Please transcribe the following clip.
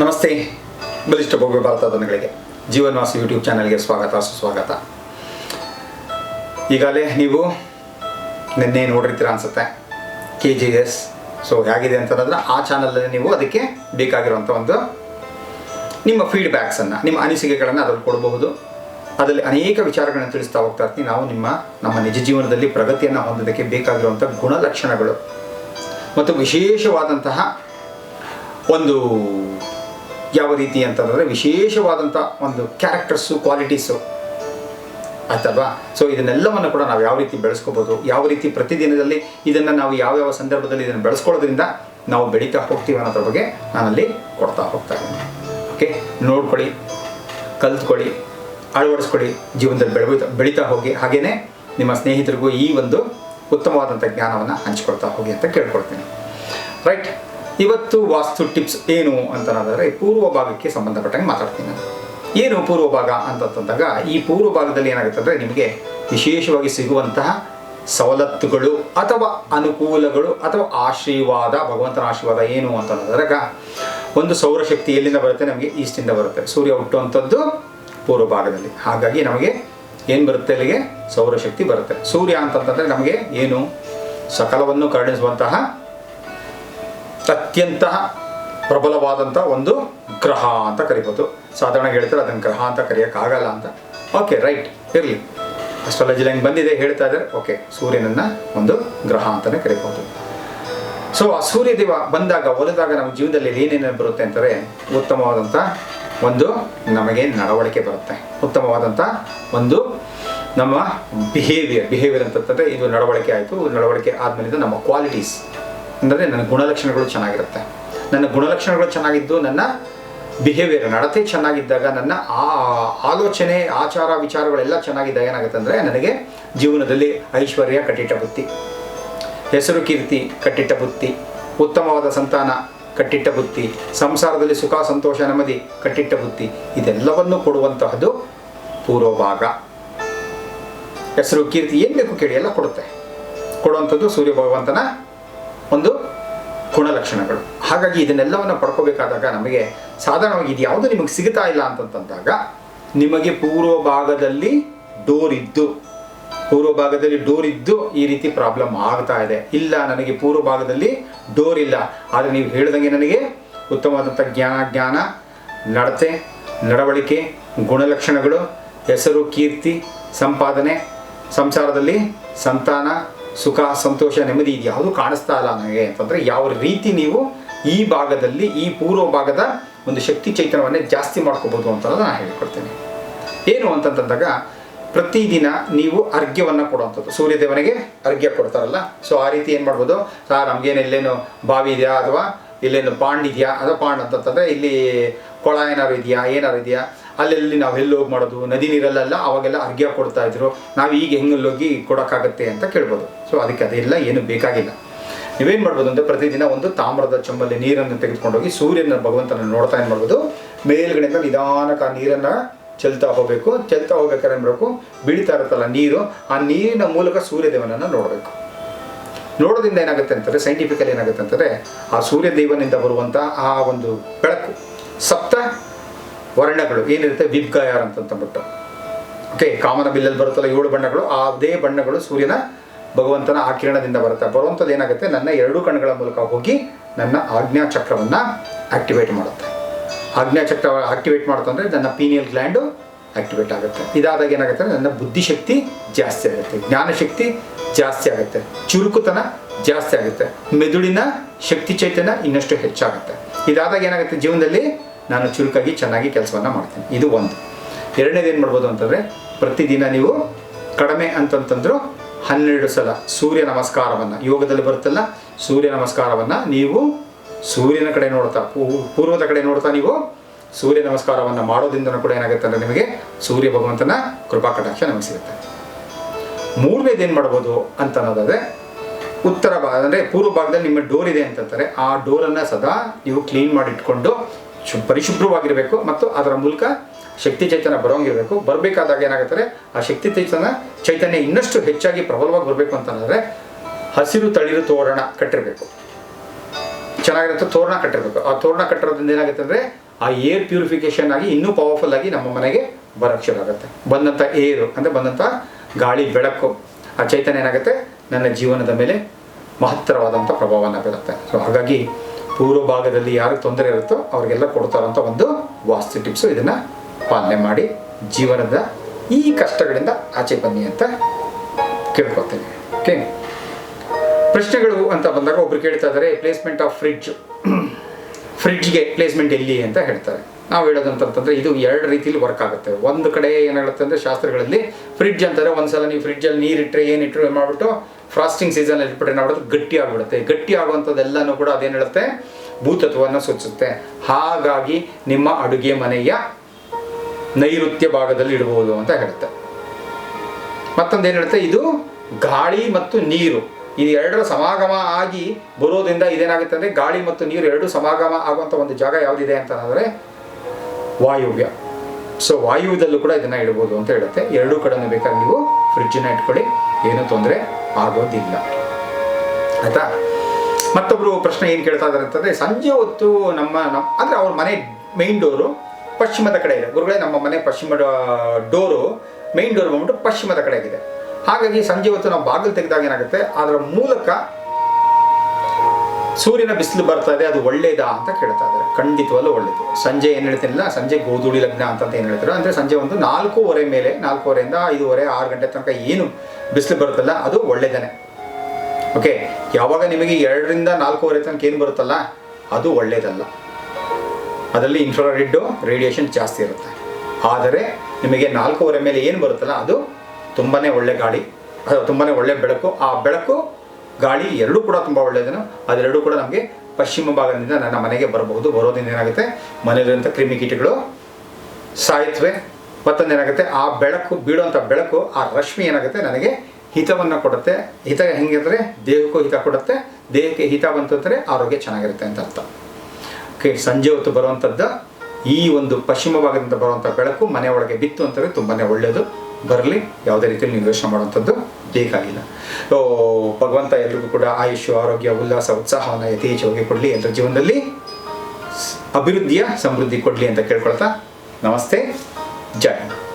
ನಮಸ್ತೆ. ಬಲಿಷ್ಠ ಭವ್ಯ ಭಾರತ ಜೀವನ್ವಾಸಿ ಜೀವನ್ವಾಸ ಯೂಟ್ಯೂಬ್ ಚಾನಲ್ಗೆ ಸ್ವಾಗತ, ಸುಸ್ವಾಗತ. ಈಗಾಗಲೇ ನೀವು ನಿನ್ನೆ ನೋಡಿರ್ತೀರ ಅನ್ಸುತ್ತೆ. ಕೆ ಜಿ ಎಸ್ ಸೊ ಹೇಗಿದೆ ಅಂತಂದ್ರೆ ಆ ಚಾನಲಲ್ಲಿ ನೀವು ಅದಕ್ಕೆ ಬೇಕಾಗಿರುವಂಥ ಒಂದು ನಿಮ್ಮ ಫೀಡ್ಬ್ಯಾಕ್ಸನ್ನು ನಿಮ್ಮ ಅನಿಸಿಕೆಗಳನ್ನು ಅದರಲ್ಲಿ ಕೊಡಬಹುದು. ಅದರಲ್ಲಿ ಅನೇಕ ವಿಚಾರಗಳನ್ನು ತಿಳಿಸ್ತಾ ಹೋಗ್ತಾ ಇರ್ತೀನಿ. ನಾವು ನಿಮ್ಮ, ನಮ್ಮ ನಿಜ ಜೀವನದಲ್ಲಿ ಪ್ರಗತಿಯನ್ನು ಹೊಂದೋದಕ್ಕೆ ಬೇಕಾಗಿರುವಂಥ ಗುಣಲಕ್ಷಣಗಳು. ಮತ್ತು ವಿಶೇಷವಾದಂತಹ ಒಂದು ಯಾವ ರೀತಿ ಅಂತಂದರೆ ವಿಶೇಷವಾದಂಥ ಒಂದು ಕ್ಯಾರೆಕ್ಟರ್ಸು ಕ್ವಾಲಿಟೀಸು ಆಯ್ತಲ್ವಾ? ಸೊ ಇದನ್ನೆಲ್ಲವನ್ನು ಕೂಡ ನಾವು ಯಾವ ರೀತಿ ಬೆಳೆಸ್ಕೋಬೋದು, ಯಾವ ರೀತಿ ಪ್ರತಿದಿನದಲ್ಲಿ ಇದನ್ನು ನಾವು ಯಾವ್ಯಾವ ಸಂದರ್ಭದಲ್ಲಿ ಇದನ್ನು ಬೆಳೆಸ್ಕೊಳ್ಳೋದ್ರಿಂದ ನಾವು ಬೆಳೀತಾ ಹೋಗ್ತೀವಿ ಅನ್ನೋದ್ರ ಬಗ್ಗೆ ನಾನಲ್ಲಿ ಕೊಡ್ತಾ ಹೋಗ್ತಾ ಇದ್ದೀನಿ. ಓಕೆ ನೋಡ್ಕೊಳ್ಳಿ, ಕಲ್ತ್ಕೊಳ್ಳಿ, ಅಳವಡಿಸ್ಕೊಳ್ಳಿ, ಜೀವನದಲ್ಲಿ ಬೆಳೀತಾ ಬೆಳೀತಾ ಹೋಗಿ. ಹಾಗೆಯೇ ನಿಮ್ಮ ಸ್ನೇಹಿತರಿಗೂ ಈ ಒಂದು ಉತ್ತಮವಾದಂಥ ಜ್ಞಾನವನ್ನು ಹಂಚ್ಕೊಳ್ತಾ ಹೋಗಿ ಅಂತ ಕೇಳ್ಕೊಳ್ತೀನಿ. ರೈಟ್ ಇವತ್ತು ವಾಸ್ತು ಟಿಪ್ಸ್ ಏನು ಅಂತಂದರೆ ಪೂರ್ವ ಭಾಗಕ್ಕೆ ಸಂಬಂಧಪಟ್ಟಂಗೆ ಮಾತಾಡ್ತೀನಿ ನಾನು. ಏನು ಪೂರ್ವ ಭಾಗ ಅಂತಂದಾಗ ಈ ಪೂರ್ವ ಭಾಗದಲ್ಲಿ ಏನಾಗುತ್ತೆ ಅಂದರೆ ನಿಮಗೆ ವಿಶೇಷವಾಗಿ ಸಿಗುವಂತಹ ಸವಲತ್ತುಗಳು ಅಥವಾ ಅನುಕೂಲಗಳು ಅಥವಾ ಆಶೀರ್ವಾದ, ಭಗವಂತನ ಆಶೀರ್ವಾದ ಏನು ಅಂತಂದಾಗ ಒಂದು ಸೌರಶಕ್ತಿ ಎಲ್ಲಿಂದ ಬರುತ್ತೆ? ನಮಗೆ ಈಸ್ಟಿಂದ ಬರುತ್ತೆ. ಸೂರ್ಯ ಹುಟ್ಟುವಂಥದ್ದು ಪೂರ್ವ ಭಾಗದಲ್ಲಿ. ಹಾಗಾಗಿ ನಮಗೆ ಏನು ಬರುತ್ತೆ ಅಲ್ಲಿಗೆ ಸೌರಶಕ್ತಿ ಬರುತ್ತೆ. ಸೂರ್ಯ ಅಂತಂತಂದರೆ ನಮಗೆ ಏನು? ಸಕಲವನ್ನು ಕರುಣಿಸುವಂತಹ ಅತ್ಯಂತ ಪ್ರಬಲವಾದಂಥ ಒಂದು ಗ್ರಹ ಅಂತ ಕರಿಬೋದು. ಸಾಧಾರಣ ಹೇಳ್ತಾರೆ ಅದನ್ನು ಗ್ರಹ ಅಂತ ಕರೆಯೋಕ್ಕಾಗಲ್ಲ ಅಂತ. ಓಕೆ ರೈಟ್ ಇರಲಿ. ಅಸ್ಟ್ರಾಲಜಿಲಿ ಹೆಂಗೆ ಬಂದಿದೆ, ಹೇಳ್ತಾ ಇದ್ದಾರೆ. ಓಕೆ ಸೂರ್ಯನನ್ನು ಒಂದು ಗ್ರಹ ಅಂತಲೇ ಕರಿಬೋದು. ಸೊ ಆ ಸೂರ್ಯದೇವ ಬಂದಾಗ ಒಲಿದಾಗ ನಮ್ಮ ಜೀವನದಲ್ಲಿ ಏನೇನು ಬರುತ್ತೆ ಅಂತಾರೆ ಉತ್ತಮವಾದಂಥ ಒಂದು ನಮಗೆ ನಡವಳಿಕೆ ಬರುತ್ತೆ. ಉತ್ತಮವಾದಂಥ ಒಂದು ನಮ್ಮ ಬಿಹೇವಿಯರ್ ಬಿಹೇವಿಯರ್ ಅಂತಂದರೆ ಇದು ನಡವಳಿಕೆ ಆಯಿತು. ನಡವಳಿಕೆ ಆದಮೇಲಿಂದ ನಮ್ಮ ಕ್ವಾಲಿಟೀಸ್ ಅಂದರೆ ನನ್ನ ಗುಣಲಕ್ಷಣಗಳು ಚೆನ್ನಾಗಿರುತ್ತೆ. ನನ್ನ ಗುಣಲಕ್ಷಣಗಳು ಚೆನ್ನಾಗಿದ್ದು ನನ್ನ ಬಿಹೇವಿಯರ್ ನಡತೆ ಚೆನ್ನಾಗಿದ್ದಾಗ ನನ್ನ ಆ ಆಲೋಚನೆ, ಆಚಾರ, ವಿಚಾರಗಳೆಲ್ಲ ಚೆನ್ನಾಗಿದ್ದಾಗ ಏನಾಗುತ್ತೆ ಅಂದರೆ ನನಗೆ ಜೀವನದಲ್ಲಿ ಐಶ್ವರ್ಯ, ಕಟ್ಟಿಟ್ಟ ಬುತ್ತಿ ಹೆಸರು ಕೀರ್ತಿ, ಕಟ್ಟಿಟ್ಟ ಬುತ್ತಿ ಉತ್ತಮವಾದ ಸಂತಾನ, ಕಟ್ಟಿಟ್ಟ ಬುತ್ತಿ ಸಂಸಾರದಲ್ಲಿ ಸುಖ, ಸಂತೋಷ, ನೆಮ್ಮದಿ, ಕಟ್ಟಿಟ್ಟ ಬುತ್ತಿ ಇದೆಲ್ಲವನ್ನು ಕೊಡುವಂತಹದ್ದು ಪೂರ್ವ ಭಾಗ ಹೆಸರು, ಕೀರ್ತಿ ಏನು ಬೇಕು ಕೇಳಿ, ಎಲ್ಲ ಕೊಡುತ್ತೆ. ಕೊಡುವಂಥದ್ದು ಸೂರ್ಯ ಭಗವಂತನ ಒಂದು ಗುಣಲಕ್ಷಣಗಳು. ಹಾಗಾಗಿ ಇದನ್ನೆಲ್ಲವನ್ನು ಪಡ್ಕೋಬೇಕಾದಾಗ ನಮಗೆ ಸಾಧಾರಣವಾಗಿ ಇದು ಯಾವುದು ನಿಮಗೆ ಸಿಗ್ತಾ ಇಲ್ಲ ಅಂತಂತಂದಾಗ ನಿಮಗೆ ಪೂರ್ವ ಭಾಗದಲ್ಲಿ ಡೋರ್ ಇದ್ದು, ಪೂರ್ವ ಭಾಗದಲ್ಲಿ ಡೋರ್ ಇದ್ದು ಈ ರೀತಿ ಪ್ರಾಬ್ಲಮ್ ಆಗ್ತಾ ಇದೆ. ಇಲ್ಲ, ನನಗೆ ಪೂರ್ವ ಭಾಗದಲ್ಲಿ ಡೋರ್ ಇಲ್ಲ. ಆದರೆ ನೀವು ಹೇಳ್ದಂಗೆ ನನಗೆ ಉತ್ತಮವಾದಂಥ ಜ್ಞಾನ ಜ್ಞಾನ, ನಡತೆ, ನಡವಳಿಕೆ, ಗುಣಲಕ್ಷಣಗಳು, ಹೆಸರು, ಕೀರ್ತಿ, ಸಂಪಾದನೆ, ಸಂಸಾರದಲ್ಲಿ ಸಂತಾನ ಸುಖ, ಸಂತೋಷ, ನೆಮ್ಮದಿ ಇದು ಕಾಣಿಸ್ತಾ ಇಲ್ಲ ನನಗೆ ಅಂತಂದರೆ ಯಾವ ರೀತಿ ನೀವು ಈ ಭಾಗದಲ್ಲಿ, ಈ ಪೂರ್ವ ಭಾಗದ ಒಂದು ಶಕ್ತಿ ಚೈತನ್ಯವನ್ನೇ ಜಾಸ್ತಿ ಮಾಡ್ಕೋಬೋದು ಅಂತ ನಾನು ಹೇಳಿಕೊಡ್ತೇನೆ. ಏನು ಅಂತಂತಂದಾಗ ಪ್ರತಿದಿನ ನೀವು ಅರ್ಘ್ಯವನ್ನು ಕೊಡುವಂಥದ್ದು. ಸೂರ್ಯದೇವನಿಗೆ ಅರ್ಘ್ಯ ಕೊಡ್ತಾರಲ್ಲ, ಸೊ ಆ ರೀತಿ ಏನು ಮಾಡ್ಬೋದು? ಸರ್ ನಮಗೇನು ಇಲ್ಲೇನು ಬಾವಿ ಇದೆಯಾ ಅಥವಾ ಇಲ್ಲೇನು ಪಾಂಡ್ ಇದೆಯಾ? ಅಥವಾ ಪಾಂಡ್ ಅಂತಂತಂದರೆ ಇಲ್ಲಿ ಕೊಳ ಏನಾರು ಇದೆಯಾ ಏನಾರು ಇದೆಯಾ? ಅಲ್ಲೆಲ್ಲಿ ನಾವು ಎಲ್ಲಿ ಹೋಗಿ ಮಾಡೋದು, ನದಿ ನೀರಲ್ಲೆಲ್ಲ ಅವಾಗೆಲ್ಲ ಅರ್ಘ್ಯ ಕೊಡ್ತಾ ಇದ್ರು. ನಾವು ಈಗ ಹೆಂಗಲ್ಲಿ ಹೋಗಿ ಕೊಡೋಕ್ಕಾಗತ್ತೆ ಅಂತ ಕೇಳ್ಬೋದು. ಸೊ ಅದಕ್ಕೆ ಅದೆಲ್ಲ ಏನು ಬೇಕಾಗಿಲ್ಲ. ನೀವೇನು ಮಾಡ್ಬೋದು ಅಂದರೆ ಪ್ರತಿದಿನ ಒಂದು ತಾಮ್ರದ ಚಂಬಲ್ಲಿ ನೀರನ್ನು ತೆಗೆದುಕೊಂಡೋಗಿ ಸೂರ್ಯನ ಭಗವಂತನ ನೋಡ್ತಾ ಏನು ಮಾಡ್ಬೋದು? ಮೇಲ್ಗಡೆಯಿಂದ ನಿಧಾನಕ್ಕೆ ಆ ನೀರನ್ನು ಚೆಲ್ತಾ ಹೋಗಬೇಕು. ಚೆಲ್ತಾ ಹೋಗ್ಬೇಕಾದ್ರೆ ಏನು ಮಾಡಬೇಕು? ಬೀಳ್ತಾ ಇರುತ್ತಲ್ಲ ನೀರು, ಆ ನೀರಿನ ಮೂಲಕ ಸೂರ್ಯದೇವನನ್ನು ನೋಡಬೇಕು. ನೋಡೋದ್ರಿಂದ ಏನಾಗುತ್ತೆ ಅಂತಂದರೆ ಸೈಂಟಿಫಿಕಲಿ ಏನಾಗುತ್ತೆ ಅಂತಂದರೆ, ಆ ಸೂರ್ಯದೇವನಿಂದ ಬರುವಂಥ ಆ ಒಂದು ಬೆಳಕು ವರ್ಣಗಳು ಏನಿರುತ್ತೆ? ವಿಬ್ಗಾಯಾರ್ ಅಂತಂದ್ಬಿಟ್ಟು ಓಕೆ ಕಾಮನ ಬಿಲ್ಲಲ್ಲಿ ಬರುತ್ತಲ್ಲ ಏಳು ಬಣ್ಣಗಳು, ಅದೇ ಬಣ್ಣಗಳು ಸೂರ್ಯನ ಭಗವಂತನ ಆ ಕಿರಣದಿಂದ ಬರುತ್ತೆ. ಬರುವಂಥದ್ದು ಏನಾಗುತ್ತೆ? ನನ್ನ ಎರಡು ಕಣ್ಣುಗಳ ಮೂಲಕ ಹೋಗಿ ನನ್ನ ಆಜ್ಞಾ ಚಕ್ರವನ್ನು ಆಕ್ಟಿವೇಟ್ ಮಾಡುತ್ತೆ. ಆಜ್ಞಾ ಚಕ್ರ ಆಕ್ಟಿವೇಟ್ ಮಾಡ್ತಂದ್ರೆ ನನ್ನ ಪೀನಿಯಲ್ ಗ್ಲ್ಯಾಂಡು ಆಕ್ಟಿವೇಟ್ ಆಗುತ್ತೆ. ಇದಾದಾಗ ಏನಾಗುತ್ತೆ ನನ್ನ ಬುದ್ಧಿಶಕ್ತಿ ಜಾಸ್ತಿ ಆಗುತ್ತೆ. ಜ್ಞಾನಶಕ್ತಿ ಜಾಸ್ತಿ ಆಗುತ್ತೆ. ಚುರುಕುತನ ಜಾಸ್ತಿ ಆಗುತ್ತೆ. ಮೆದುಳಿನ ಶಕ್ತಿ ಚೈತನ್ಯ ಇನ್ನಷ್ಟು ಹೆಚ್ಚಾಗುತ್ತೆ. ಇದಾದಾಗ ಏನಾಗುತ್ತೆ? ಜೀವನದಲ್ಲಿ ನಾನು ಚುರುಕಾಗಿ ಚೆನ್ನಾಗಿ ಕೆಲಸವನ್ನು ಮಾಡ್ತೀನಿ. ಇದು ಒಂದು. ಎರಡನೇದು ಏನು ಮಾಡ್ಬೋದು ಅಂತಂದರೆ, ಪ್ರತಿದಿನ ನೀವು ಕಡಿಮೆ ಅಂತಂತಂದ್ರು ಹನ್ನೆರಡು ಸಲ ಸೂರ್ಯ ನಮಸ್ಕಾರವನ್ನು, ಯೋಗದಲ್ಲಿ ಬರುತ್ತಲ್ಲ, ಸೂರ್ಯ ನಮಸ್ಕಾರವನ್ನು ನೀವು ಸೂರ್ಯನ ಕಡೆ ನೋಡ್ತಾ ಪೂರ್ವದ ಕಡೆ ನೋಡ್ತಾ ನೀವು ಸೂರ್ಯ ನಮಸ್ಕಾರವನ್ನು ಮಾಡೋದ್ರಿಂದ ಕೂಡ ಏನಾಗುತ್ತೆ ಅಂದರೆ ನಿಮಗೆ ಸೂರ್ಯ ಭಗವಂತನ ಕೃಪಾ ಕಟಾಕ್ಷ ನಮಗೆ ಸಿಗುತ್ತೆ ಮೂರನೇದು ಏನು ಮಾಡ್ಬೋದು ಅಂತ ಅನ್ನೋದಾದರೆ, ಉತ್ತರ ಭಾಗ, ಅಂದರೆ ಪೂರ್ವ ಭಾಗದಲ್ಲಿ ನಿಮ್ಮ ಡೋರ್ ಇದೆ ಅಂತಂತಾರೆ, ಆ ಡೋರನ್ನು ಸದಾ ನೀವು ಕ್ಲೀನ್ ಮಾಡಿ ಇಟ್ಕೊಂಡು ಶು ಪರಿಶುಭ್ರವಾಗಿರಬೇಕು ಮತ್ತು ಅದರ ಮೂಲಕ ಶಕ್ತಿ ಚೈತನ್ಯ ಬರೋಂಗಿರಬೇಕು ಬರಬೇಕಾದಾಗ ಏನಾಗುತ್ತಾರೆ? ಆ ಶಕ್ತಿ ಚೈತನ್ಯ ಚೈತನ್ಯ ಇನ್ನಷ್ಟು ಹೆಚ್ಚಾಗಿ ಪ್ರಬಲವಾಗಿ ಬರಬೇಕು ಅಂತಂದರೆ ಹಸಿರು ತಳಿರು ತೋರಣ ಕಟ್ಟಿರಬೇಕು. ಚೆನ್ನಾಗಿರುತ್ತೆ ತೋರಣ ಕಟ್ಟಿರಬೇಕು. ಆ ತೋರಣ ಕಟ್ಟಿರೋದ್ರಿಂದ ಏನಾಗುತ್ತೆ ಅಂದರೆ ಆ ಏರ್ ಪ್ಯೂರಿಫಿಕೇಶನ್ ಆಗಿ ಇನ್ನೂ ಪವರ್ಫುಲ್ ಆಗಿ ನಮ್ಮ ಮನೆಗೆ ಬರೋಕ್ಕೆ ಶುರು ಆಗುತ್ತೆ ಬಂದಂಥ ಏರು ಅಂದರೆ ಬಂದಂಥ ಗಾಳಿ ಬೆಳಕು. ಆ ಚೈತನ್ಯ ಏನಾಗುತ್ತೆ? ನನ್ನ ಜೀವನದ ಮೇಲೆ ಮಹತ್ತರವಾದಂಥ ಪ್ರಭಾವನ ಬೀರುತ್ತೆ. ಸೊ ಹಾಗಾಗಿ ಪೂರ್ವ ಭಾಗದಲ್ಲಿ ಯಾರು ತೊಂದರೆ ಇರುತ್ತೋ ಅವರಿಗೆಲ್ಲ ಕೊಡ್ತಾರಂಥ ಒಂದು ವಾಸ್ತು ಟಿಪ್ಸು ಇದನ್ನು ಪಾಲನೆ ಮಾಡಿ ಜೀವನದ ಈ ಕಷ್ಟಗಳಿಂದ ಆಚೆ ಬನ್ನಿ ಅಂತ ಕೇಳ್ಕೊತೇನೆ ಓಕೆ ಪ್ರಶ್ನೆಗಳು ಅಂತ ಬಂದಾಗ ಒಬ್ರು ಕೇಳ್ತಾ ಇದ್ದಾರೆ ಪ್ಲೇಸ್ಮೆಂಟ್ ಆಫ್ ಫ್ರಿಡ್ಜ್ ಫ್ರಿಡ್ಜ್ಗೆ ಪ್ಲೇಸ್ಮೆಂಟ್ ಎಲ್ಲಿ ಅಂತ ಹೇಳ್ತಾರೆ. ನಾವು ಹೇಳೋದಂತಂತಂದ್ರೆ ಇದು ಎರಡು ರೀತಿಲಿ ವರ್ಕ್ ಆಗುತ್ತೆ. ಒಂದು ಕಡೆ ಏನಾಗುತ್ತೆ ಅಂದರೆ ಶಾಸ್ತ್ರಗಳಲ್ಲಿ ಫ್ರಿಡ್ಜ್ ಅಂತಾರೆ, ಒಂದ್ಸಲ ನೀವು ಫ್ರಿಡ್ಜಲ್ಲಿ ನೀರಿಟ್ಟರೆ ಏನಿಟ್ಟರು ಏನು ಮಾಡಿಬಿಟ್ಟು ಫ್ರಾಸ್ಟಿಂಗ್ ಸೀಸನಲ್ಲಿ ಇಟ್ಬಿಟ್ರೆ ನಾವು ಗಟ್ಟಿ ಆಗಿಬಿಡುತ್ತೆ. ಗಟ್ಟಿ ಆಗುವಂಥದ್ದೆಲ್ಲನೂ ಕೂಡ ಅದೇನು ಹೇಳುತ್ತೆ? ಭೂತತ್ವವನ್ನು ಸೂಚಿಸುತ್ತೆ. ಹಾಗಾಗಿ ನಿಮ್ಮ ಅಡುಗೆ ಮನೆಯ ನೈಋತ್ಯ ಭಾಗದಲ್ಲಿ ಇಡಬಹುದು ಅಂತ ಹೇಳುತ್ತೆ. ಮತ್ತೊಂದು ಏನು ಹೇಳುತ್ತೆ? ಇದು ಗಾಳಿ ಮತ್ತು ನೀರು. ಇದು ಎರಡರ ಸಮಾಗಮ ಆಗಿ ಬರೋದ್ರಿಂದ ಇದೇನಾಗುತ್ತೆ ಅಂದರೆ ಗಾಳಿ ಮತ್ತು ನೀರು ಎರಡು ಸಮಾಗಮ ಆಗುವಂಥ ಒಂದು ಜಾಗ ಯಾವುದಿದೆ ಅಂತ ಅಂದರೆ ವಾಯುವ್ಯ. ಸೊ ವಾಯುವ್ಯದಲ್ಲೂ ಕೂಡ ಇದನ್ನು ಇಡ್ಬೋದು ಅಂತ ಹೇಳುತ್ತೆ. ಎರಡೂ ಕಡೆನೂ ಬೇಕಾದ್ರೆ ನೀವು ಫ್ರಿಡ್ಜನ್ನ ಇಟ್ಕೊಳ್ಳಿ. ಏನೂ ತೊಂದರೆ ಆಗೋದಿಲ್ಲ. ಆಯ್ತಾ? ಮತ್ತೊಬ್ರು ಪ್ರಶ್ನೆ ಏನು ಕೇಳ್ತಾ ಇದ್ದಾರೆ ಅಂತಂದರೆ, ಸಂಜೆ ಹೊತ್ತು ನಮ್ಮ ನಮ್ಮ ಅಂದರೆ ಅವ್ರ ಮನೆ ಮೈನ್ ಡೋರು ಪಶ್ಚಿಮದ ಕಡೆ ಇದೆ. ಗುರುಗಳೇ, ನಮ್ಮ ಮನೆ ಪಶ್ಚಿಮ ಡೋರು ಮೈನ್ ಡೋರ್ ಬಂದ್ಬಿಟ್ಟು ಪಶ್ಚಿಮದ ಕಡೆ ಇದೆ ಹಾಗಾಗಿ ಸಂಜೆ ಹೊತ್ತು ನಾವು ಬಾಗಿಲು ತೆಗೆದಾಗ ಏನಾಗುತ್ತೆ? ಅದರ ಮೂಲಕ ಸೂರ್ಯನ ಬಿಸಿಲು ಬರ್ತಾ ಇದೆ, ಅದು ಒಳ್ಳೇದಾ ಅಂತ ಕೇಳ್ತಾ ಇದ್ದಾರೆ. ಖಂಡಿತವಲ್ಲೂ ಒಳ್ಳೇದು. ಸಂಜೆ ಏನು ಹೇಳ್ತೀನಿಲ್ಲ, ಸಂಜೆ ಗೋಧೂಳಿ ಲಗ್ನ ಅಂತ ಏನು ಹೇಳ್ತಾರೆ, ಅಂದರೆ ಸಂಜೆ ಒಂದು ನಾಲ್ಕೂವರೆ ಮೇಲೆ, ನಾಲ್ಕೂವರೆಯಿಂದ ಐದೂವರೆ, ಆರು ಗಂಟೆ ತನಕ ಏನು ಬಿಸಿಲು ಬರುತ್ತಲ್ಲ, ಅದು ಒಳ್ಳೇದೇನೆ. ಓಕೆ, ಯಾವಾಗ ನಿಮಗೆ ಎರಡರಿಂದ ನಾಲ್ಕೂವರೆ ತನಕ ಏನು ಬರುತ್ತಲ್ಲ, ಅದು ಒಳ್ಳೇದಲ್ಲ. ಅದರಲ್ಲಿ ಇನ್ಫ್ರಾರೆಡ್ಡು ರೇಡಿಯೇಷನ್ ಜಾಸ್ತಿ ಇರುತ್ತೆ. ಆದರೆ ನಿಮಗೆ ನಾಲ್ಕೂವರೆ ಮೇಲೆ ಏನು ಬರುತ್ತಲ್ಲ, ಅದು ತುಂಬಾ ಒಳ್ಳೆ ಗಾಳಿ ತುಂಬಾ ಒಳ್ಳೆ ಬೆಳಕು, ಆ ಬೆಳಕು ಗಾಳಿ ಎರಡೂ ಕೂಡ ತುಂಬ ಒಳ್ಳೆಯದನ್ನು ಅದೆರಡೂ ಕೂಡ ನಮಗೆ ಪಶ್ಚಿಮ ಭಾಗದಿಂದ ನನ್ನ ಮನೆಗೆ ಬರಬಹುದು. ಬರೋದ್ರಿಂದ ಏನಾಗುತ್ತೆ? ಮನೆಯಲ್ಲಿರುವಂಥ ಕ್ರಿಮಿಕೀಟಗಳು ಸಾಯುತ್ತವೆ. ಮತ್ತೊಂದು ಏನಾಗುತ್ತೆ? ಆ ಬೆಳಕು ಬೀಳುವಂಥ ಬೆಳಕು, ಆ ರಶ್ಮಿ ಏನಾಗುತ್ತೆ? ನನಗೆ ಹಿತವನ್ನು ಕೊಡುತ್ತೆ. ಹಿತ ಹೆಂಗಿದ್ರೆ ದೇಹಕ್ಕೂ ಹಿತ ಕೊಡುತ್ತೆ. ದೇಹಕ್ಕೆ ಹಿತ ಬಂತು ಅಂದರೆ ಆರೋಗ್ಯ ಚೆನ್ನಾಗಿರುತ್ತೆ ಅಂತ ಅರ್ಥ. ಓಕೆ ಸಂಜೆ ಹೊತ್ತು ಬರುವಂಥದ್ದು ಈ ಒಂದು ಪಶ್ಚಿಮ ಭಾಗದಿಂದ ಬರುವಂಥ ಬೆಳಕು ಮನೆಯೊಳಗೆ ಬಿತ್ತು ಅಂತಂದರೆ ತುಂಬಾ ಒಳ್ಳೆಯದು. ಬರಲಿ, ಯಾವುದೇ ರೀತಿಯಲ್ಲಿ ನೀವು ಮಾಡುವಂಥದ್ದು ಬೇಕಾಗಿಲ್ಲ ಸೊ ಭಗವಂತ ಎಲ್ರಿಗೂ ಕೂಡ ಆಯುಷ್ಯ, ಆರೋಗ್ಯ, ಉಲ್ಲಾಸ ಉತ್ಸಾಹವನ್ನು ಯಥೇಚ್ಛವಾಗಿ ಕೊಡಲಿ ಎಲ್ಲರ ಜೀವನದಲ್ಲಿ ಅಭಿವೃದ್ಧಿಯ ಸಮೃದ್ಧಿ ಕೊಡಲಿ ಅಂತ ಕೇಳ್ಕೊಳ್ತಾ ನಮಸ್ತೆ ಜೈ ಹಿಂದ್.